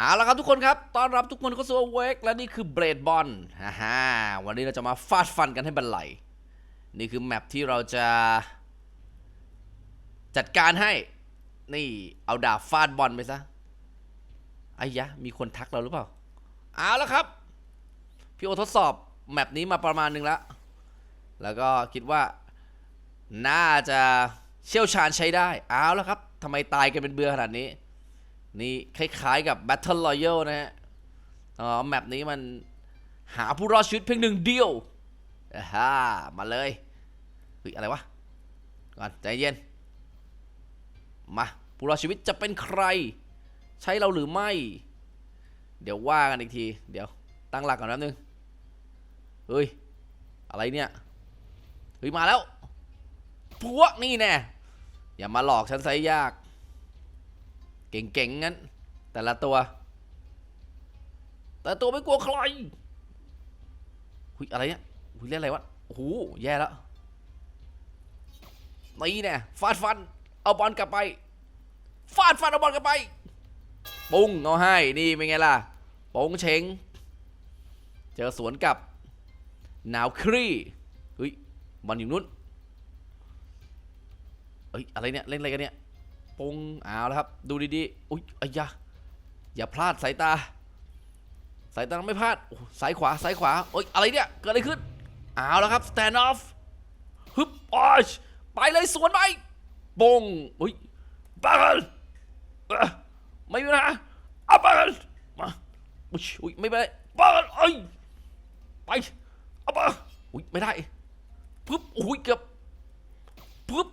เอาละครับทุกคนครับ ต้อนรับทุกคนเข้าสู่เวกและนี่คือเบรดบอลฮ่าฮ่าวันนี้เราจะมาฟาดฟันกันให้บันไหล นี่คือแมปที่เราจะ จัดการให้ นี่เอาดาบฟาดบอลไปซะไอ้ยะ มีคนทักเราหรือเปล่า เอาละครับ พี่โอทดสอบแมปนี้มาประมาณหนึงแล้ว แล้วก็คิดว่า น่าจะเชี่ยวชาญใช้ได้ เอาละครับทำไมตายกันเป็นเบื่อขนาดนี้ นี่คล้ายๆกับ Battle Royale นะฮะอ๋อแมปนี้มันหาผู้รอดชีวิตเพียงหนึ่งเดียวฮ่ามาเลยเฮ้ยอะไรวะก่อนใจเย็น มาผู้รอดชีวิตจะเป็นใคร ใช่เราหรือไม่ เดี๋ยวว่ากันอีกที เดี๋ยวตั้งหลักก่อนแป๊บนึงเฮ้ย อะไรเนี่ย เฮ้ย มาแล้ว พวกนี่แน่อย่ามาหลอกฉันซยาก เก่งๆงั้น แต่ละตัว แต่ละตัวไม่กลัวใครหุยอะไรเนี่ยหุยเล่นอะไรวะโอ้โหแย่แล้วนี่แน่ฟาดฟัน เอาบอลกลับไปฟาดฟันเอาบอลกลับไป ปุ้งเอาให้นี่เป็นไงล่ะโป้งเชงเจอสวนกับหนาวครีเฮ้ยบอลอยู่นู้นเอ้ยอะไรเนี่ยเล่นอะไรกันเนี่ย ปงเอาแล้วครับ ดูดีๆอุ้ยอ้ยะอย่าพลาดสายตา สายตาไม่พลาดโอ้ซ้ายขวาซ้ายขวาโอ้ยอะไรเนี่ย เกิดอะไรขึ้นเอาแล้วครับ stand off ฮึบโอ้ยไปเลยสวนไปปงอุ้ยบังเอ้อไม่มีปัญหาเอาบังมาอุ้ยอุ้ยไม่เป็นไรบังเอ้ยไปอาบังอุ้ยไม่ได้ปึ๊บอุ้ยเกือบปึ๊บ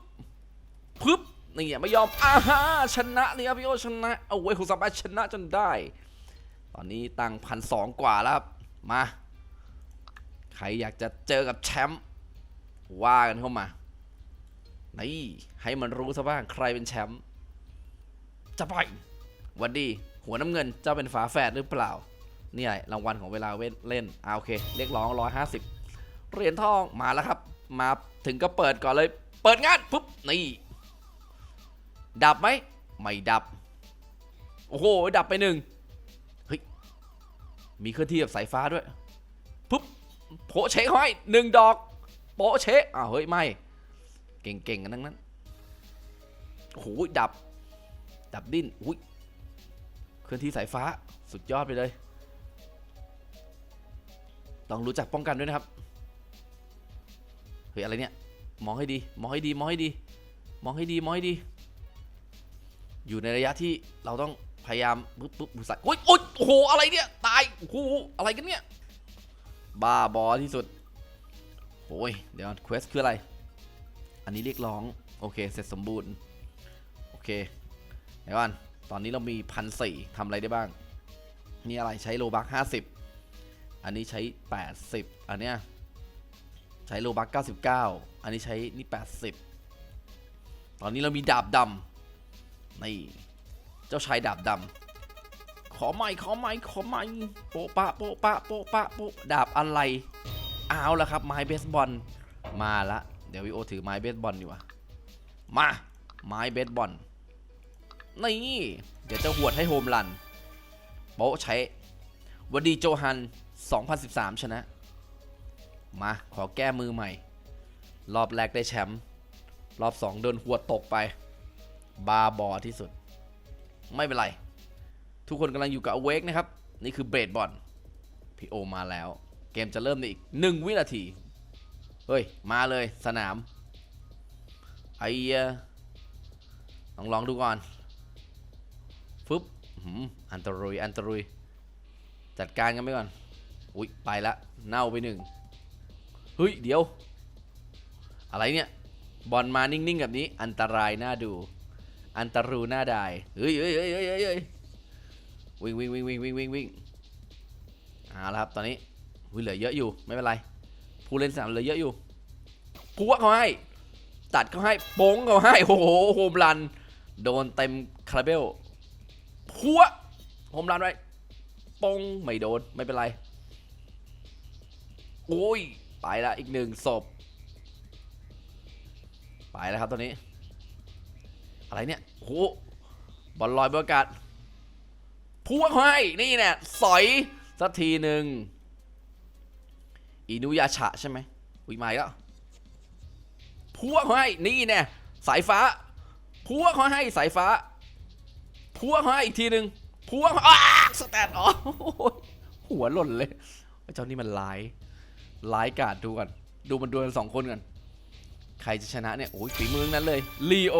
ปึ๊บ นี่อะไม่ยอมอ่าฮะชนะเนี่ยครับพี่โอชนะเอาไว้คุณสามารถชนะจนได้ ตอนนี้ตังพันสองกว่าแล้วครับ มา ใครอยากจะเจอกับแชมป์ว่ากันเข้ามานี่ให้มันรู้ซะบ้างใครเป็นแชมป์จะไปวันดี หัวน้ำเงินเจ้าเป็นฝาแฝดหรือเปล่านี่ไรรางวัลของเวลาเว้นเล่นอ่าโอเค เรียกร้อง 150 เหรียญทองมาแล้วครับ มาถึงก็เปิดก่อนเลย เปิดงานปุ๊บนี่ ดับไหมไม่ดับ โอ้โห ดับไปหนึ่งเฮ้ย มีเคลื่อนที่แบบสายฟ้าด้วยปุ๊บโผเชะเขาให้หนึ่งดอก โปเชะอ้าวเฮ้ย ไม่ เก่งๆกันทั้งนั้นโอ้โหดับ ดับดิ้นอุ้ยเคลื่อนที่สายฟ้าสุดยอดไปเลย ต้องรู้จักป้องกันด้วยนะครับ เฮ้ย อะไรเนี่ย มองให้ดี มองให้ดี มองให้ดี มองให้ดี มองให้ดี อยู่ในระยะที่เราต้องพยายามปุ๊บปุ๊บใส่โอ้ยโอ้ยโอ้โหอะไรเนี่ยตายโอ้โหอะไรกันเนี่ยบ้าบอที่สุดโอ้ยเดี๋ยวเควสคืออะไร อันนี้เรียกร้อง โอเค เสร็จสมบูรณ์ โอเคเดี๋ยวก่อนตอนนี้เรามีพันสี่ทำอะไรได้บ้าง นี่อะไรใช้โลบักห้าสิบอันนี้ใช้แปดสิบอันเนี้ยใช้โลบักเก้าสิบเก้าอันนี้ใช้นี่แปดสิบตอนนี้เรามีดาบดำ นี่เจ้าชายดาบดำขอไม่ขอไม่ขอไม่โปะปะโปะปะโปะปะโปะดาบอะไรเอาละครับไม้เบสบอลมาละเดี๋ยววิโอถือไม้เบสบอลดีกว่ามาไม้เบสบอลนี่เดี๋ยวจะหวดให้โฮมรันโปะใช้วันดีโจฮัน 2013 ชนะ มาขอแก้มือใหม่ รอบแรกได้แชมป์รอบ2โดนหัวตกไป บาบอที่สุด ไม่เป็นไร ทุกคนกำลังอยู่กับอเวกนะครับ นี่คือเบรดบอลพี่โอมาแล้ว เกมจะเริ่มในอีก 1 วินาที เฮ้ย มาเลยสนามไอ้ยลองลองดูก่อนฟึบอันตรุยอันตรุย จัดการกันไปก่อน อุ้ยไปละ เน่าไปหนึ่งเฮ้ย เดี๋ยว อะไรเนี่ย บอลมานิ่ง ๆ แบบนี้อันตรายน่าดู อันตรูหน่าด้เฮ้ยเฮ้ยเฮ้ยเฮ้ยเฮ้ยเฮ้ยวิ่งวิ่งวิ่งวิ่งวิ่งวิ่งวิ่งเอาละครับตอนนี้วิเหลือเยอะอยู่ไม่เป็นไรผู้เล่นสนามเหลือเยอะอยู่พัวเขาให้ตัดเขาให้โป้งเขาให้โอ้โหโฮมรัน โดนเต็มคาราเบลพัวโฮมรันไว้ป้งไม่โดนไม่เป็นไรโอ้ยไปละอีกหนึ่งศพไปแล้วครับตอนนี้ อะไรเนี่ยโหบอลลอยบนอากาศพวกให้นี่เนี่ยสอยสักทีหนึ่งอินุยาชะใช่ไหมอุ้ยมาอีกแล้วพวให้นี่เนี่ยสายฟ้าพวกให้สายฟ้าพวให้อีกทีหนึ่งพวกอ้าสแตนอ๋อโอ้ยหัวหล่นเลยเจ้านี่มันร้ายร้ายกาดดูกันดูมันดวลสองคนกันใครจะชนะเนี่ยโอ้ยฝีมืองนั้นเลยลีโอ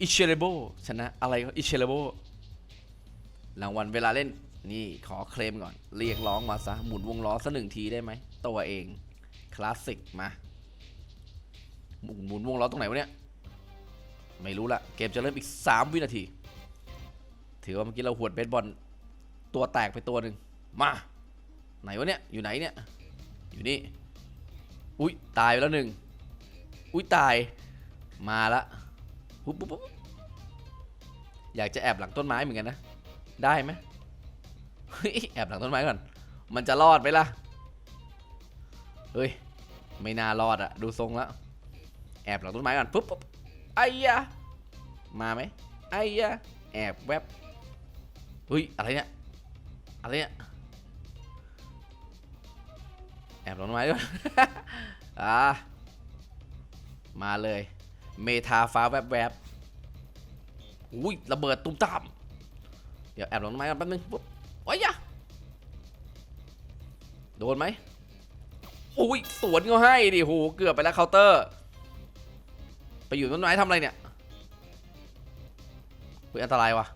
อิเชเลโบชนะอะไรก็อิเชเลโบรางวัลเวลาเล่นนี่ขอเคลมก่อน เรียกร้องมาซะ หมุนวงล้อสักหนึ่งทีได้ไหม ตัวเอง คลาสสิกมา หมุนหมุนวงล้อตรงไหนวะเนี่ย ไม่รู้ละเกมจะเริ่มอีก 3 วินาที ถือว่าเมื่อกี้เราหวดเบสบอล ตัวแตกไปตัวหนึ่งมา ไหนวะเนี่ย อยู่ไหนเนี่ย อยู่นี่ อุ้ยตายไปแล้วหนึ่งอุ้ยตายมาละ ปุ๊บปุ๊บปุ๊บอยากจะแอบหลังต้นไม้เหมือนกันนะ ได้ไหมเฮ้ยแอบหลังต้นไม้ก่อน มันจะรอดไหมล่ะ เฮ้ย ไม่น่ารอดอะดูทรงแล้ว แอบหลังต้นไม้ก่อนปุ๊บปุ๊บไอ้ยะมาไหมไอ้ยะแอบแวบเฮ้ย อะไรเนี่ย อะไรเนี่ย แอบหลังต้นไม้ก่อน อ่า มาเลย เมทาฟ้าแวบแวบๆอุ้ยระเบิดตุ้มตาม เดี๋ยวแอบหลงต้นไม้กันแป๊บนึงปุ๊บโอ้ยยะโดนไหมอุ้ยสวนเขาให้ดิโหเกือบไปแล้วเคาน์เตอร์ ไปอยู่ต้นไม้ทำอะไรเนี่ยเฮ้ยอันตรายวะ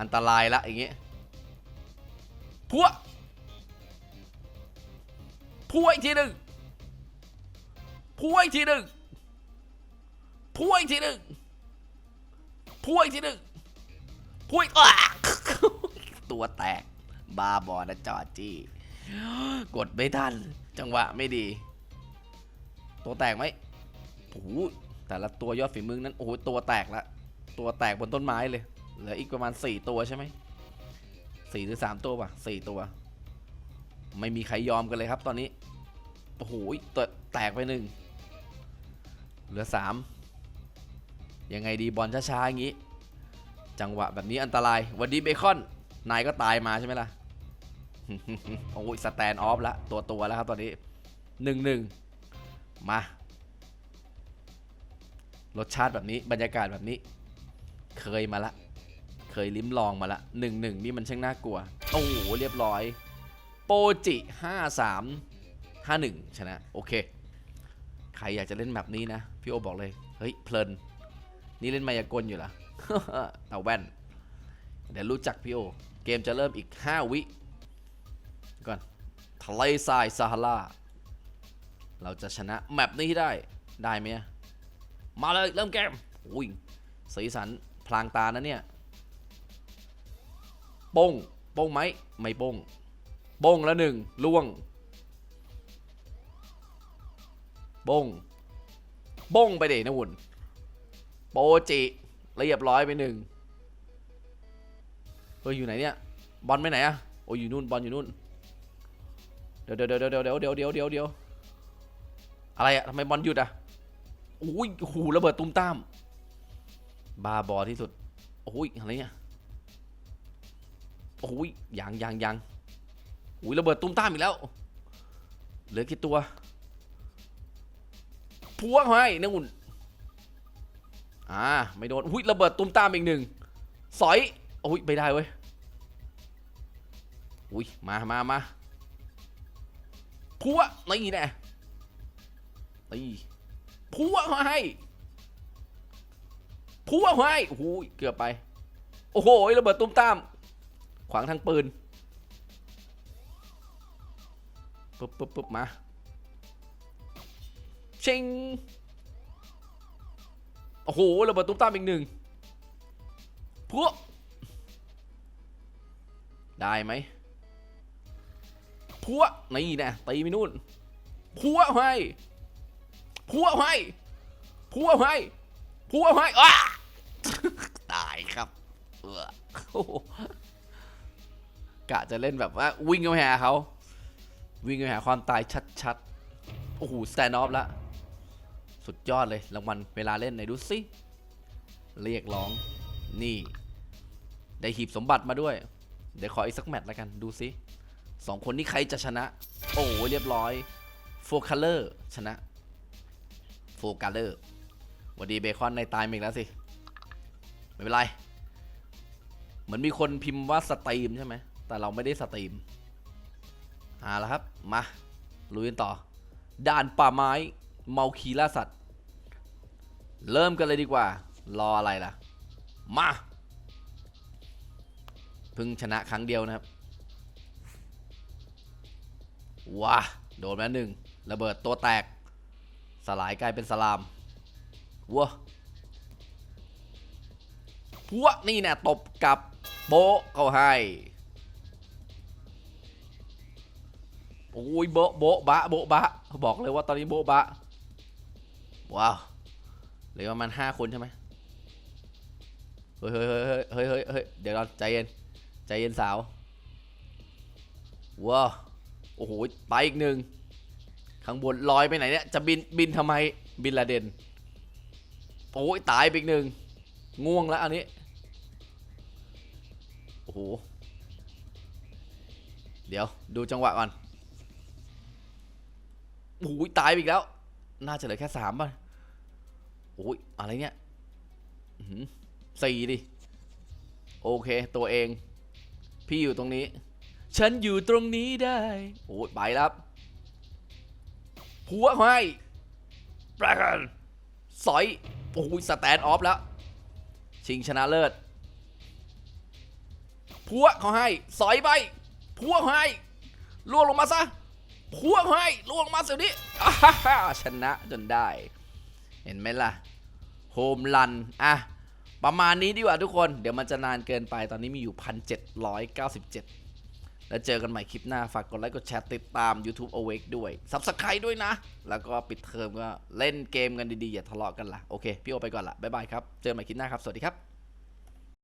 อันตรายละอย่างเงี้ยพัวพัวอีกทีหนึ่งพัวอีกทีหนึ่ง พัวอีกทีหนึ่งพัวอีกทีหนึ่งพัวอีกอะตัวแตกบาบอนะจอจี้กดไม่ทัน จังหวะไม่ดี ตัวแตกไหมโอ้โหแต่ละตัวยอดฝีมือนั้น โอ้โห ตัวแตกละตัวแตกบนต้นไม้เลย เหลืออีกประมาณ 4 ตัวใช่ไหมสี่หรือ3ตัวป่ะสี่ตัว ไม่มีใครยอมกันเลยครับตอนนี้ โอ้โหตัวแตกไปหนึ่งเหลือ3 ยังไงดีบอลช้าๆอย่างนี้ จังหวะแบบนี้อันตรายวันนี้เบคอน นายก็ตายมาใช่ไหมล่ะ โอ้ยสแตนออฟละตัวตัวแล้วครับตอนนี้หนึ่งหนึ่งมารสชาติแบบนี้บรรยากาศแบบนี้ เคยมาละ เคยลิ้มลองมาละหนึ่งหนึ่งนี่มันช่างน่ากลัว โอ้โหเรียบร้อย โปจิห้าสามห้าหนึ่งชนะ โอเค ใครอยากจะเล่นแบบนี้นะ พี่โอบอกเลย เฮ้ย เพลิน นี่เล่นมายากลอยู่เหรอเอาแว่น เดี๋ยวรู้จักพี่โอ เกมจะเริ่มอีก 5 วิ ก่อนทะเลทรายซาฮาราเราจะชนะแมปนี้ได้ ได้ไหมมาเลย เริ่มเกมอุ้ยสีสันพลางตานะเนี่ยโป้งโป้งไหมไม่โป้งโป้งแล้วหนึ่งล่วงโป้งโป้งไปเดนะวุ่น โปจิเรียบร้อยไปหนึ่งเฮ้ยอยู่ไหนเนี่ยบอลไปไหนอะโอ้ยอยู่นู่นบอลอยู่นู่นเดี๋ยวเดี๋ยวเดี๋ยวเดี๋ยวเดี๋ยวเดี๋ยวเดี๋ยวเดี๋ยวอะไรอะทำไมบอลหยุดอะโอ้ยโอ้โหระเบิดตุ้มตามบาบอที่สุดโอ้ยอะไรเนี่ยโอ้ยยังยังยังโอ้ยระเบิดตุ้มตามอีกแล้วเหลือกี่ตัวพวกให้นะอุ่น อ่าไม่โดนอุ้ยระเบิดตุ้มตามอีกหนึ่งสอยโอ้ยไม่ได้เว้ยอุ้ยมามามาพัวนี่แน่นี่พัวให้พัวให้โอ้โหเกือบไป โอ้โหระเบิดตุ้มตาม ขวางทางปืนปุ๊บปุ๊บปุ๊บมาชิง โอ้โหระเบิดตุ้มตามอีกหนึ่งพัวได้ไหมพัวนี่นะตีไปนู่นพัวให้พัวให้พัวให้พัวให้อ้าตายครับเออกะจะเล่นแบบว่าวิ่งเข้าหาเขาวิ่งเข้าหาความตายชัดๆโอ้โหสแตนด์ออฟละ สุดยอดเลยรางวัลเวลาเล่นไหนดูสิเรียกร้องนี่ ได้หีบสมบัติมาด้วย เดี๋ยวขออีกสักแมตช์แล้วกันดูซิสองคนนี้ใครจะชนะ โอ้เรียบร้อยโฟคัลเลอร์ชนะโฟกัลเลอร์วันดีเบคอนในตายมาอีกแล้วสิ ไม่เป็นไร เหมือนมีคนพิมพ์ว่าสตรีมใช่ไหม แต่เราไม่ได้สตรีมเอาละครับ มาลุยกันต่อ ด่านป่าไม้ เมาคีล่าสัตว์ เริ่มกันเลยดีกว่า รออะไรล่ะ มาเพิ่งชนะครั้งเดียวนะครับ ว้าโดนมาหนึ่งระเบิดตัวแตก สลายกลายเป็นสลามว้าพวกนี่เนี่ยตบกับโบเขาให้ โอ้ยโบโบบะโบบะ บอกเลยว่าตอนนี้โบบะ ว้าวเหลือประมาณห้าคนใช่ไหมเฮ้ยเฮ้ยเฮ้ยเฮ้ยเฮ้ยเฮ้ยเดี๋ยวก่อนใจเย็น ใจเย็นสาวว้าวโอ้โหไปอีกหนึ่งข้างบนลอยไปไหนเนี่ยจะบินบินทำไมบินละเด่นโอ้ยตายไปอีกหนึ่งง่วงแล้วอันนี้โอ้โหเดี๋ยวดูจังหวะก่อนโอ้โหตายไปอีกแล้ว น่าจะเหลือแค่สามป่ะ โอ้ยอะไรเนี่ยสี่ดิ โอเค ตัวเอง พี่อยู่ตรงนี้ ฉันอยู่ตรงนี้ได้ โอ้ยไปแล้วครับผัวให้ประกันสอย โอ้ยสแตนออฟแล้ว ชิงชนะเลิศผัวเขาให้ สอยไปผัวเขาให้ล่วงลงมาซะผัวเขาให้ล่วงลงมาเสียวนี้ชนะจนได้ เห็นไหมล่ะโฮมรันอะประมาณนี้ดีกว่าทุกคน เดี๋ยวมันจะนานเกินไปตอนนี้มีอยู่ 1,797 แล้วเจอกันใหม่คลิปหน้า ฝากกดไลค์กดแชร์ติดตาม YouTube Awake ด้วย Subscribe ด้วยนะ แล้วก็ปิดเทอมก็เล่นเกมกันดีๆ อย่าทะเลาะกันล่ะ โอเค พี่โอไปก่อนละบ๊ายบายครับ เจอกันใหม่คลิปหน้าครับ สวัสดีครับ